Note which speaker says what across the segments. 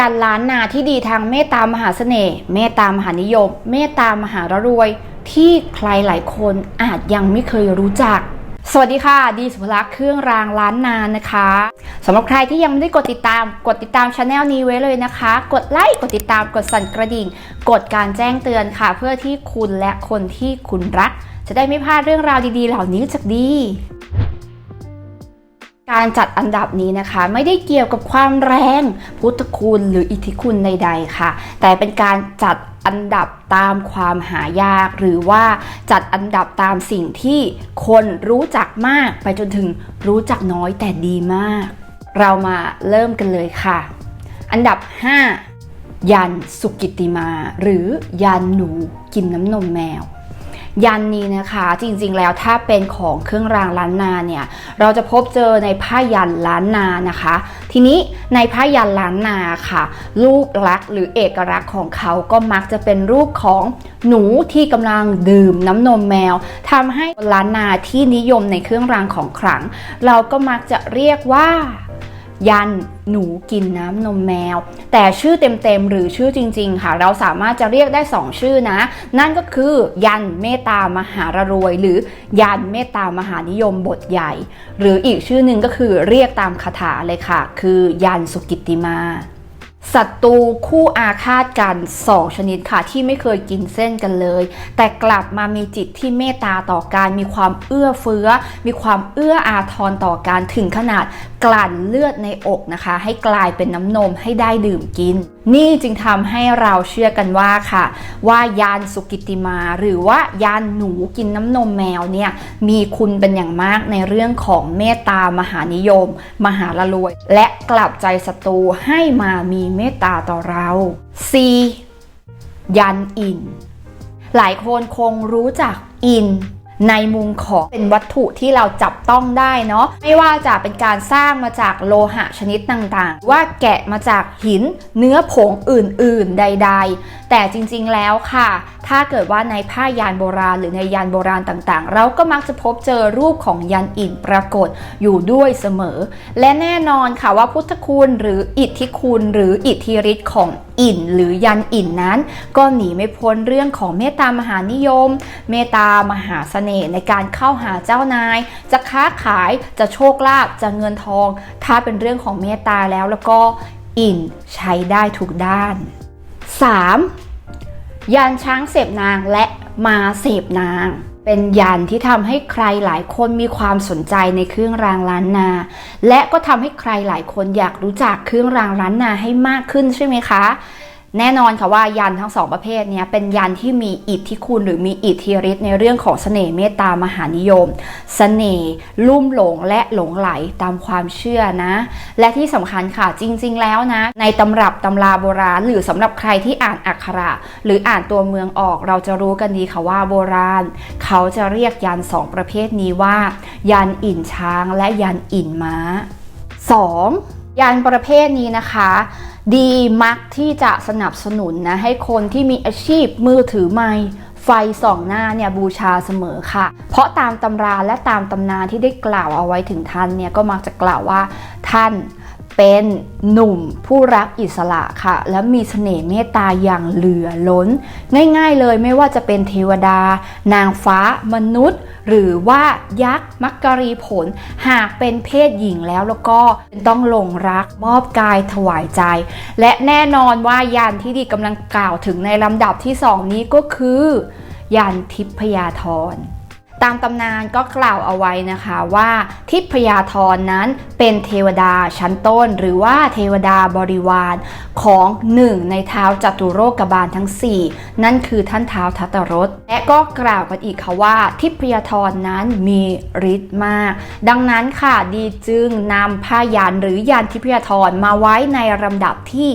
Speaker 1: ยันล้านนาที่ดีทางเมตตามหาเสน่ห์เมตตามหานิยม เมตตามหารรวย ที่ใครหลายคนอาจยังไม่เคยรู้จักสวัสดีค่ะ ดีสุภลักษ์เครื่องรางล้านนานะคะสำหรับใครที่ยังไม่ได้กดติดตาม กดติดตามช anel นี้ไว้เลยนะคะ กดไลค์กดติดตามกดสั่นกระดิ่ง กดการแจ้งเตือนค่ะ เพื่อที่คุณและคนที่คุณรัก จะได้ไม่พลาดเรื่องราวดีๆ เหล่านี้จากดี การจัดอันดับนี้นะคะ ไม่ได้เกี่ยวกับความแรง พุทธคุณหรืออิทธิคุณใดๆค่ะ แต่เป็นการจัดอันดับตามความหายาก หรือว่าจัดอันดับตามสิ่งที่คนรู้จักมากไปจนถึงรู้จักน้อยแต่ดีมาก เรามาเริ่มกันเลยค่ะ อันดับ 5 ยันสุกิติมา หรือยันหนูกินน้ำนมแมว ยันนี้นะคะ จริงๆแล้วถ้าเป็นของเครื่องรางล้านนาเนี่ยเราจะพบเจอในผ้ายันล้านนานะคะ ทีนี้ในผ้ายันล้านนาค่ะ รูปลักษณ์หรือเอกลักษณ์ของเขาก็มักจะเป็นรูปของหนูที่กำลังดื่มน้ำนมแมวทำให้ล้านนาที่นิยมในเครื่องรางของขลัง เราก็มักจะเรียกว่า ยันหนูกินน้ำนมแมว แต่ชื่อเต็มๆหรือชื่อจริง ๆ ค่ะ เราสามารถจะเรียกได้ 2 ชื่อนะ นั่นก็คือยันเมตตามหารรวย หรือยันเมตตามหานิยมบทใหญ่ หรืออีกชื่อหนึ่งก็คือเรียกตามคาถาเลยค่ะ คือยันสุกิตติมา ศัตรูคู่อาฆาตกัน2ชนิดค่ะ ที่ไม่เคยกินเส้นกันเลย แต่กลับมามีจิตที่เมตตาต่อการมีความเอื้อเฟื้อ มีความเอื้ออาทรต่อการถึงขนาดกลั่นเลือดในอกนะคะ ให้กลายเป็นน้ำนมให้ได้ดื่มกิน นี่จึงทำให้เราเชื่อกันว่าค่ะ ว่ายานสุกิตติมาหรือว่ายานหนูกินน้ำนมแมวเนี่ยมีคุณเป็นอย่างมากในเรื่องของเมตตามหานิยม มหาละรวย และกลับใจศัตรูให้มามีเมตตาต่อเรา C ยันอิน หลายคนคงรู้จักอิน ในมุมของเป็นวัตถุที่เราจับต้องได้เนาะไม่ว่าจะเป็นการสร้างมาจากโลหะชนิดต่างๆ ว่าแกะมาจากหินเนื้อผงอื่นๆใด ๆ แต่จริงๆแล้วค่ะ ถ้าเกิดว่าในผ้ายานโบราณ หรือในยานโบราณต่างๆ เราก็มักจะพบเจอรูปของยันอินปรากฏอยู่ด้วยเสมอ และแน่นอนค่ะว่าพุทธคุณหรืออิทธิคุณหรืออิทธิฤทธิ์ของอินหรือยันอินนั้น ก็หนีไม่พ้นเรื่องของเมตตามหานิยม เมตตามหาเสน่ห์ในการเข้าหาเจ้านาย จะค้าขายจะโชคลาภจะเงินทอง ถ้าเป็นเรื่องของเมตตาแล้วแล้วก็อินใช้ได้ทุกด้าน 3. ยันช้างเสพนางและมาเสพนางเป็นยันที่ทำให้ใครหลายคนมีความสนใจในเครื่องรางล้านนา และก็ทำให้ใครหลายคนอยากรู้จักเครื่องรางล้านนาให้มากขึ้นใช่ไหมคะ แน่นอนค่ะว่ายันทั้งสองประเภทเนี้ยเป็นยันที่มีอิทธิคุณหรือมีอิทธิฤทธิ์ในเรื่องของเสน่ห์เมตตามหานิยมเสน่ห์ลุ่มหลงและหลงไหลตามความเชื่อนะ และที่สำคัญค่ะจริง ๆ แล้วนะ ในตำรับตำราโบราณ หรือสำหรับใครที่อ่านอักขระ หรืออ่านตัวเมืองออกเราจะรู้กันดีค่ะว่าโบราณ เขาจะเรียกยันสองประเภทนี้ว่า ยันอินช้างและยันอินม้า 2. ยันประเภทนี้นะคะ ดีมักที่จะสนับสนุนนะให้คนที่มีอาชีพมือถือไม้ไฟสองหน้าเนี่ยบูชาเสมอค่ะ เพราะตามตำราและตามตำนานที่ได้กล่าวเอาไว้ถึงท่านเนี่ยก็มักจะกล่าวว่าท่าน เป็นหนุ่มผู้รักอิสระค่ะ และมีเสน่ห์เมตตาอย่างเหลือล้น ง่ายๆเลยไม่ว่าจะเป็นเทวดา นางฟ้ามนุษย์ หรือว่ายักษ์มักกรีผล หากเป็นเพศหญิงแล้วแล้วก็ต้องหลงรักมอบกายถวายใจ และแน่นอนว่ายันที่ดีกำลังกล่าวถึงในลำดับที่สองนี้ก็คือยันทิพยาธร ตามตำนานก็กล่าวเอาไว้นะคะว่าทิพยาธรนั้นเป็นเทวดาชั้นต้น หรือว่าเทวดาบริวารของหนึ่งในเท้าจัตุโรกบาลทั้ง 4 นั่นคือท่านเท้าทัตรสและก็กล่าวกันอีกค่ะว่า ทิพยาธรนั้นมีฤทธิ์มาก ดังนั้นค่ะดีจึงนำผ้ายันหรือยันทิพยาธรมาไว้ในลำดับที่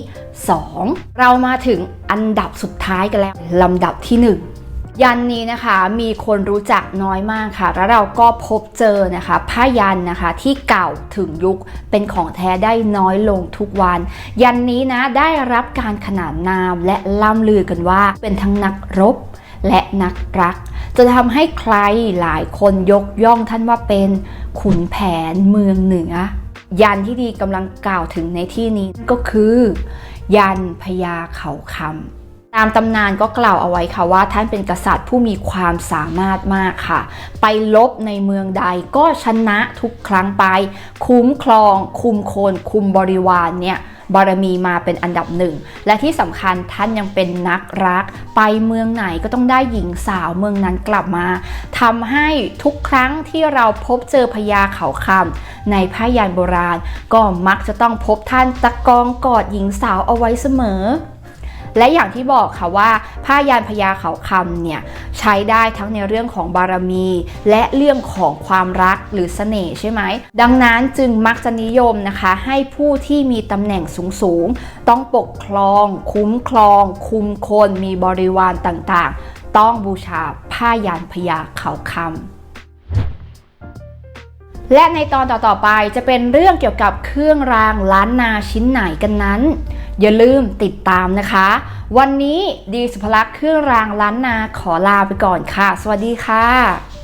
Speaker 1: 2 เรามาถึงอันดับสุดท้ายกันแล้วลำดับที่ 1 ยันนี้นะคะมีคนรู้จักน้อยมากค่ะ แล้วเราก็พบเจอนะคะผ้ายันนะคะที่เก่าถึงยุคเป็นของแท้ได้น้อยลงทุกวัน ยันนี้นะได้รับการขนานนามและล่ำลือกันว่า เป็นทั้งนักรบและนักรัก จะทำให้ใครหลายคนยกย่องท่านว่าเป็นขุนแผนเมืองเหนือยันที่ดีกำลังกล่าวถึงในที่นี้ก็คือ ยันพญาเขาคำ ตามตำนานก็กล่าวเอาไว้ค่ะว่าท่านเป็นกษัตริย์ผู้มีความสามารถมากค่ะ ไปลบในเมืองใดก็ชนะทุกครั้งไป คุ้มครอง คุมคน คุมบริวารเนี่ยบารมีมาเป็นอันดับหนึ่ง และที่สำคัญท่านยังเป็นนักรัก ไปเมืองไหนก็ต้องได้หญิงสาวเมืองนั้นกลับมาทำให้ทุกครั้งที่เราพบเจอพญาเขาคำในผ้ายันโบราณ ก็มักจะต้องพบท่านตะกองกอดหญิงสาวเอาไว้เสมอ และอย่างที่บอกค่ะว่าผ้ายานพญาเขาคำเนี่ยใช้ได้ทั้งในเรื่องของบารมี และเรื่องของความรักหรือเสน่ห์ใช่ไหม ดังนั้นจึงมักจะนิยมนะคะให้ผู้ที่มีตำแหน่งสูงๆ ต้องปกครอง คุ้มครอง คุมคนมีบริวารต่างๆ ต้องบูชาผ้ายานพญาเขาคำ และในตอนต่อๆไปจะเป็นเรื่องเกี่ยวกับเครื่องรางล้านนาชิ้นไหนกันนั้น อย่าลืมติดตามนะคะ วันนี้ดีสุภลักษณ์เครื่องรางล้านนาขอลาไปก่อนค่ะ สวัสดีค่ะ